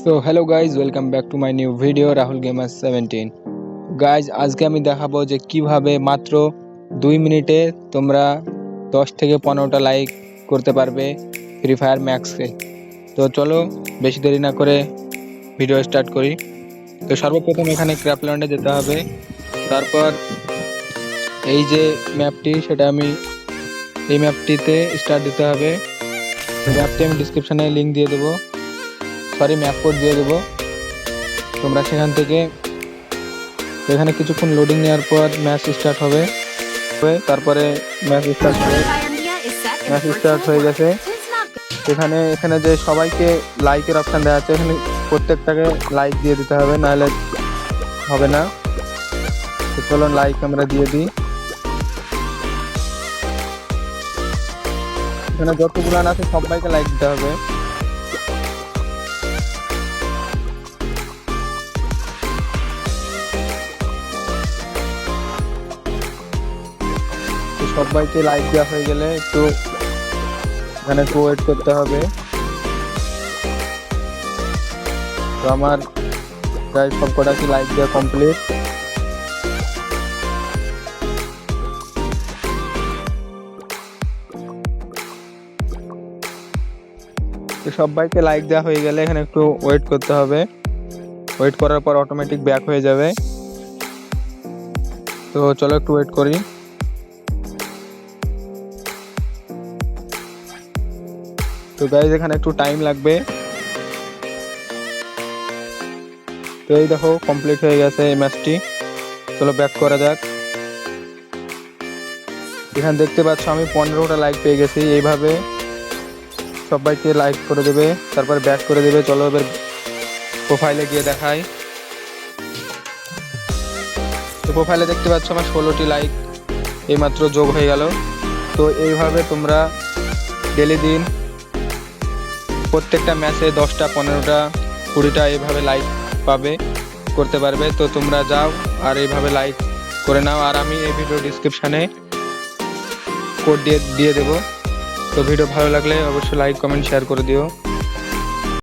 So hello guys welcome back to my new video Rahul gamer seventeen guys আজকে আমি দেখাবো যে কীভাবে মাত্র দুই মিনিটে তোমরা দশ থেকে পনেরোটা লাইক করতে পারবে ফ্রি ফায়ার ম্যাক্সকে তো চলো, বেশি দেরি না করে ভিডিও স্টার্ট করি। তো সর্বপ্রথম এখানে ক্র্যাপল্যান্ডে যেতে হবে। তারপর এই যে ম্যাপটি সেটা আমি এই ম্যাপটিতে স্টার্ট দিতে হবে। ম্যাপটি আমি ডিসক্রিপশানে লিঙ্ক দিয়ে দেবো। সরি ম্যাপ কোড দিয়ে দেবো। তোমরা সেখান থেকে এখানে কিছুক্ষণ লোডিং নেওয়ার পর ম্যাচ স্টার্ট হবে। তারপরে ম্যাচ স্টার্ট হবে। ম্যাচ স্টার্ট হয়ে গেছে। এখানে এখানে যে সবাইকে লাইকের অপশান দেওয়া আছে, এখানে প্রত্যেকটাকে লাইক দিয়ে দিতে হবে, নাহলে হবে না। তো চলো লাইক আমরা দিয়ে দিই। এখানে যতগুলো আছে, সবাইকে লাইক দিতে হবে। সবাইকে লাইক দেওয়া হয়ে গেলে একটু এখানে একটু ওয়েট করতে হবে। তো আমার প্রায় সব কটা কি লাইক দেওয়া কমপ্লিট সবাইকে লাইক দেওয়া হয়ে গেলে এখানে একটু ওয়েট করতে হবে। ওয়েট করার পর অটোমেটিক ব্যাক হয়ে যাবে। তো চলো একটু ওয়েট করি। তো গাইজ এখানে একটু টাইম লাগবে। তো এই দেখো কমপ্লিট হয়ে গেছে এই ম্যাচটি চলো ব্যাক করা যাক। এখানে দেখতে পাচ্ছ, আমি পনেরোটা লাইক পেয়ে গেছি। এইভাবে সবাইকে লাইক করে দেবে, তারপর ব্যাক করে দেবে। চলো এবার প্রোফাইলে গিয়ে দেখাই। তো প্রোফাইলে দেখতে পাচ্ছ, আমার ষোলোটি লাইক এইমাত্র যোগ হয়ে গেল। তো এইভাবে তোমরা ডেলি দিন প্রত্যেকটা ম্যাচে দশটা, পনেরোটা, কুড়িটা এইভাবে লাইক পাবে, করতে পারবে। তো তোমরা যাও আর এইভাবে লাইক করে নাও। আর আমি এই ভিডিও ডিসক্রিপশানে কোড দিয়ে দিয়ে দেবো। তো ভিডিও ভালো লাগলে অবশ্যই লাইক কমেন্ট শেয়ার করে দিও।